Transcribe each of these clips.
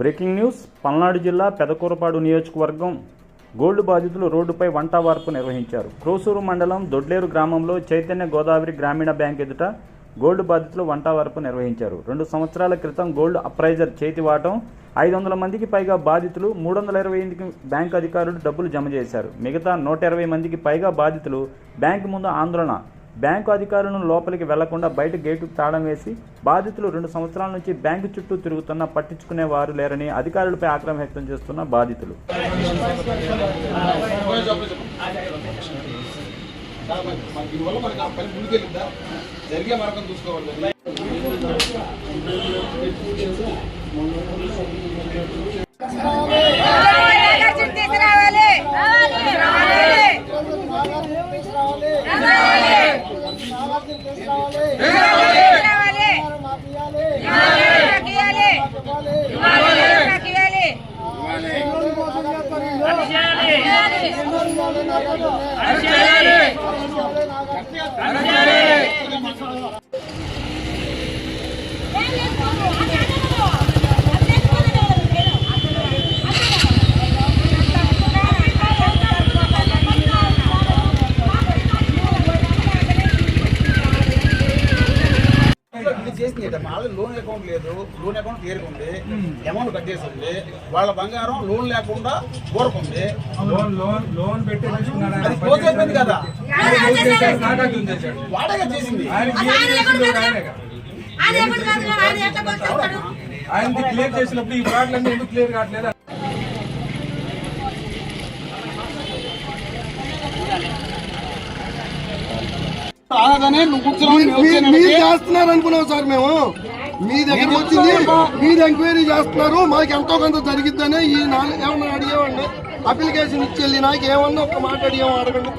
Breaking news Palnadu జిల్లా పెదకూరపాడు నియోజకవర్గం gold బాధితులు రోడ్డుపై వంట వార్పు నిర్వహించారు. క్రోసూరు మండలం దొడ్లేరు గ్రామంలో చైతన్య గోదావరి గ్రామీణ బ్యాంక్ ఎదుట గోల్డ్ బాధితులు వంట వార్పు నిర్వహించారు. రెండు సంవత్సరాల క్రితం గోల్డ్ అప్రైజర్ చేతివాటం ఐదు వందల మందికి పైగా బాధితులు మూడు వందల ఇరవై ఎనిమిదికి బ్యాంకు అధికారులు డబ్బులు జమ చేశారు. మిగతా నూట ఇరవై మందికి పైగా బాధితులు బ్యాంకు ముందు ఆందోళన బ్యాంకు అధికారులను లోపలికి వెళ్ళకుండా బయట గేటు తాళం వేసి బాధితులు రెండు సంవత్సరాల నుంచి బ్యాంకు చుట్టూ తిరుగుతున్నా పట్టించుకునే వారు లేరని అధికారులపై ఆగ్రహం వ్యక్తం చేస్తున్న బాధితులు. జరిగే ఇది చేసింది ఏంటమ్మా? వాళ్ళ లోన్ అకౌంట్ లేదు లోన్ అకౌంట్ ఉంది అమౌంట్ కట్టేసింది వాళ్ళ బంగారం లోన్ లేకుండా ఆయన అది క్లోజ్ అయిపోయింది కదా. వాడగా చేసింది. చేసిందో. ఆయనది క్లియర్ చేసినప్పుడు ఈ ఫ్రాడ్లన్నీ ఎందుకు క్లియర్ కావట్లేదు? మీరు చేస్తున్నారు అనుకున్నాం సార్ మేము. మీ దగ్గర వచ్చింది మీరు ఎంక్వైరీ చేస్తున్నారు మాకు ఎంతో కొంత జరిగిద్దనే ఈ నాలుగు ఏమన్నా అడిగేవండి అప్లికేషన్ ఇచ్చి వెళ్ళి నాకు ఏమన్నా ఒక మాట అడిగాము అడగండి.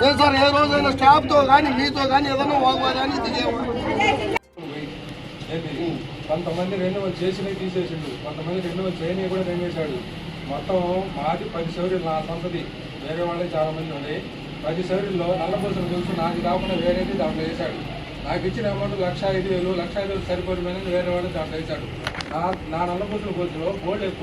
లేదు సార్ ఏ రోజైనా స్టాఫ్తో కానీ మీతో కానీ ఏదైనా వాగ్వాదాన్ని దిగేవాడు ఏంటి? కొంతమంది రెన్యువల్ చేసినవి తీసేసిండు. కొంతమంది రెన్యువల్ చేయని కూడా రెన్యూసాడు మొత్తం మాది పది సౌర్యులు నా సొంతది వేరే వాళ్ళే చాలా మంది ఉన్నాయి పది సౌర్యుల్లో నల్లపూసలు తెలుసు నాకు కాకుండా వేరేది దాంట్లో వేశాడు. నాకు ఇచ్చిన అమౌంట్ లక్ష ఐదు వేలు లక్ష ఐదు వేలు సరిపోయిన వేరే వాడు దాంట్లో వేశాడు. నా నా నల్లపూసల గోతులో గోల్డ్ ఎక్కువ